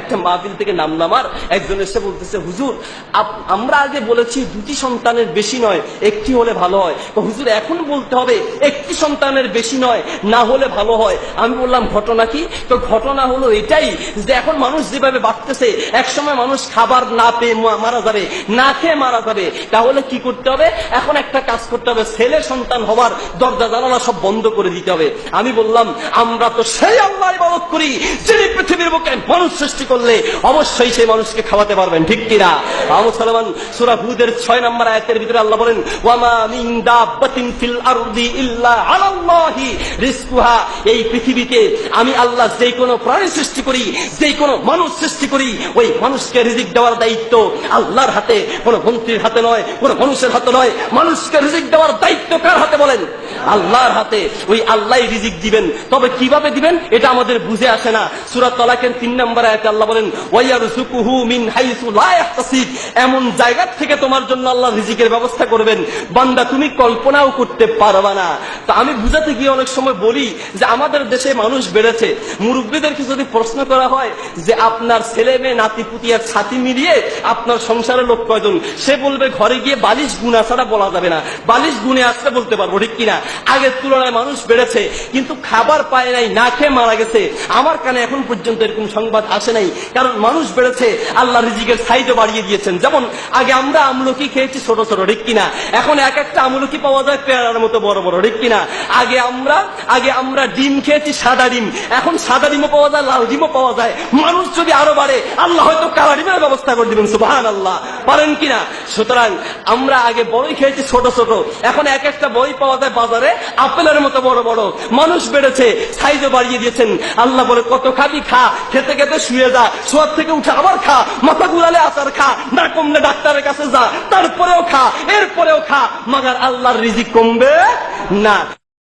একটা মাহফিল থেকে নামলাম আর একজন এসে বলতেছে, হুজুর আমরা আগে বলেছি দুটি সন্তানের বেশি নয়, একটি হলে ভালো হয়। হুজুর, এখন বলতে হবে, একটি সন্তানের বেশি নয়, না হলে ভালো হয়। আমি বললাম, ঘটনা কি? তো ঘটনা হলো এটাই যে এখন মানুষ যেভাবে বাড়তেছে, একসময় মানুষ খাবার না পেয়ে মারা যাবে, না খেয়ে মারা যাবে। তাহলে কি করতে হবে? এখন একটা কাজ করতে হবে, ছেলে সন্তান হওয়ার দরজা, জানালা সব বন্ধ করে দিতে হবে। আমি বললাম, আমরা তো সেই আল্লাহ করি, যিনি পৃথিবীর বুকে মানুষ সৃষ্টি করলে অবশ্যই সেই মানুষকে খাওয়াতে পারবেন, ঠিক কিনা? মুসলমান সূরা হুদের 6 নম্বর আয়াতের ভিতরে আল্লাহ বলেন, ওয়ামা মিন দাব্বাতিন ফিল আরদি ইল্লা আলাল্লাহি রিজকুহা। এই পৃথিবীতে আমি আল্লাহ যে কোনো প্রাণী সৃষ্টি করি, যে কোনো মানুষ সৃষ্টি করি, ওই মানুষকে রিজিক দেওয়ার দায়িত্ব আল্লাহর হাতে, কোনো মন্ত্রীর হাতে নয়, কোনো মানুষের হাতে নয়। মানুষকে রিজিক দেওয়ার দায়িত্ব আল্লাহর হাতে ওই আল্লাহ রিজিক দিবেন। তবে কীভাবে দিবেন? এটা আমাদের বুঝে আসে না। সূরা তালাকের তিন নম্বর আয়াতে আল্লাহ বলেন মিন এমন জায়গা থেকে তোমার জন্য আল্লাহ রিজিকের ব্যবস্থা করবেন। বান্দা, তুমি কল্পনাও করতে পারবা না। তো আমি বুঝাতে গিয়ে অনেক সময় বলি যে আমাদের দেশে মানুষ বেড়েছে। মুরব্বীদেরকে যদি প্রশ্ন করা হয় যে আপনার ছেলে মেয়ে, নাতি, পুতি আর ছাতি মিলিয়ে আপনার সংসারের লোক কয়জন? সে বলবে, ঘরে গিয়ে বালিশ গুণা ছাড়া বলা যাবে না। বালিশ গুণে আসতে বলতে পারব, ঠিক কিনা? আগের তুলনায় মানুষ বেড়েছে, কিন্তু খাবার পায় নাই, না খেয়ে মারা গেছে। আমার কানে এখন পর্যন্ত এরকম সংবাদ আসে নাই, কারণ মানুষ বেড়েছে, আল্লাহ রিজিকের সাইজও বাড়িয়ে দিয়েছেন। যেমন, আগে আমরা আমলকি খেয়েছি ছোট ছোট, ঠিক কিনা? এখন এক একটা আমলকি পাওয়া যায় পেয়ারার মতো বড় বড়, ঠিক কিনা? আগে আমরা আগে আমরা ডিম খেয়েছি সাদা ডিম, এখন সাদা ডিমও পাওয়া যায়, লাল ডিমও পাওয়া যায়। মানুষ যদি আরও বাড়ে, আল্লাহ হয়তো কালা ডিমের ব্যবস্থা করে দিবেন সুবাহান আল্লাহ পারেন কিনা? সুতরাং আমরা আগে বই খেয়েছি, ছোট ছোট। এখন এক একটা বই পাওয়া যায় বাজারে, আপেলের মতো বড় বড়। মানুষ বেড়েছে, সাইজও বাড়িয়ে দিয়েছেন। আল্লাহ বলে, কত খাবি খা, খেতে খেতে শুয়ে যা, শোয়ার থেকে উঠে আবার খা, মাথা গুলালে আচার খা, না কমলে ডাক্তারের কাছে যা, তারপরেও খা, এরপরেও খা। মাগার আল্লাহর রিজিক কমবে না।